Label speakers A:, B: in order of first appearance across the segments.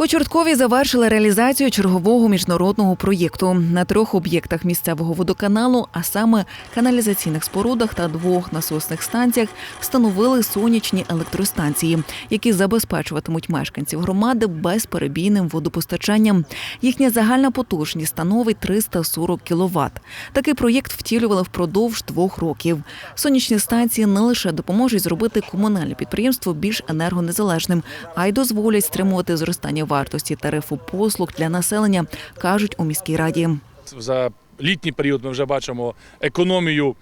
A: У Чорткові завершили реалізацію чергового міжнародного проєкту на трьох об'єктах місцевого водоканалу, а саме каналізаційних спорудах та двох насосних станціях, встановили сонячні електростанції, які забезпечуватимуть мешканців громади безперебійним водопостачанням. Їхня загальна потужність становить 340 кВт. Такий проєкт втілювали впродовж двох років. Сонячні станції не лише допоможуть зробити комунальне підприємство більш енергонезалежним, а й дозволять стримувати зростання вартості тарифу послуг для населення, кажуть у міській раді.
B: За літній період ми вже бачимо економію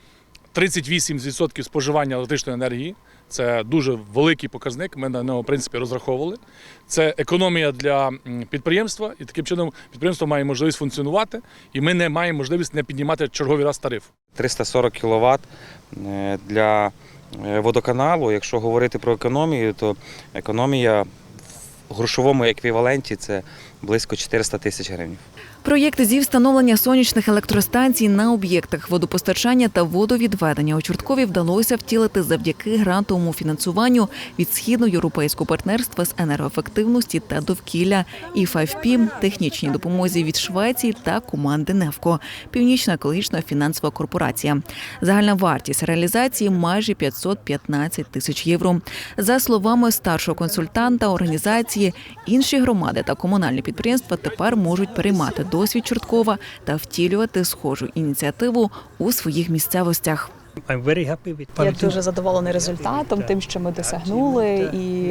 B: 38% споживання електричної енергії. Це дуже великий показник. Ми на нього в принципі розраховували. Це економія для підприємства, і таким чином підприємство має можливість функціонувати, і ми не маємо можливість не піднімати черговий раз тариф.
C: 340 кВт для е, водоканалу. Якщо говорити про економію, то економія грошовому еквіваленті це близько 400 тисяч гривень.
A: Проєкт зі встановлення сонячних електростанцій на об'єктах водопостачання та водовідведення у Чорткові вдалося втілити завдяки грантовому фінансуванню від східноєвропейського партнерства з енергоефективності та довкілля і 5P, технічній допомозі від Швеції та команди Невко, Північна екологічна фінансова корпорація. Загальна вартість реалізації майже 515 тисяч євро. За словами старшого консультанта організації, інші громади та комунальні підприємства тепер можуть переймати досвід Чорткова та втілювати схожу ініціативу у своїх місцевостях.
D: I'm very happy with
E: Я дуже задоволений результатом, тим, що ми досягнули, і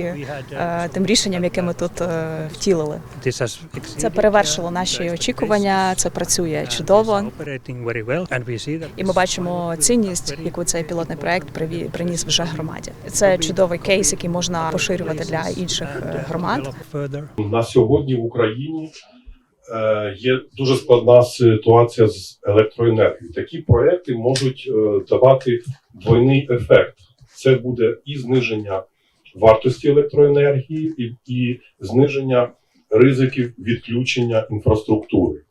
E: е, тим рішенням, яке ми тут е, втілили. Це перевершило наші очікування. Це працює чудово. І ми бачимо цінність, яку цей пілотний проект приві- приніс вже громаді. Це чудовий кейс, який можна поширювати для інших е, громад.
D: further
F: На сьогодні в Україні є дуже складна ситуація з електроенергією. Такі проекти можуть е, давати двойний ефект. Це буде і зниження вартості електроенергії, і, і зниження ризиків відключення інфраструктури.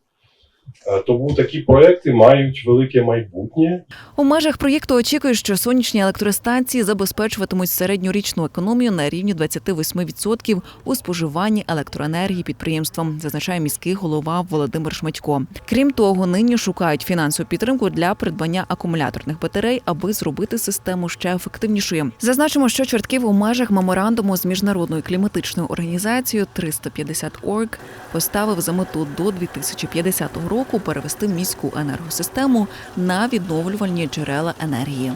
F: Е, Тому такі проекти мають велике майбутнє.
A: У межах проєкту очікують, що сонячні електростанції забезпечуватимуть середньорічну економію на рівні 28% у споживанні електроенергії підприємством, зазначає міський голова Володимир Шматько. Крім того, нині шукають фінансову підтримку для придбання акумуляторних батарей, аби зробити систему ще ефективнішою. Зазначимо, що чортків у межах меморандуму з міжнародною кліматичною організацією 350 Org поставив за мету до 2050 року перевести міську енергосистему на відновлювальні джерела енергії.